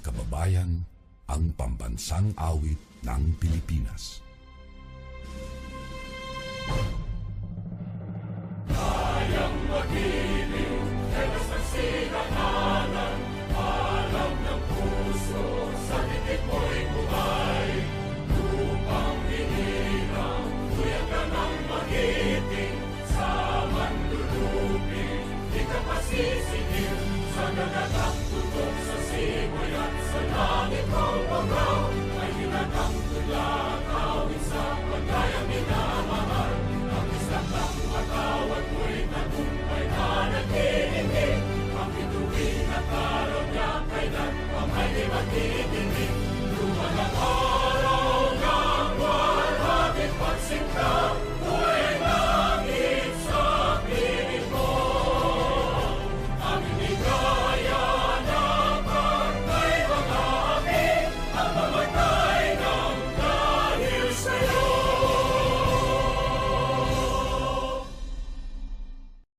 kababayan, ang pambansang awit ng Pilipinas. Pamituwing at Amen.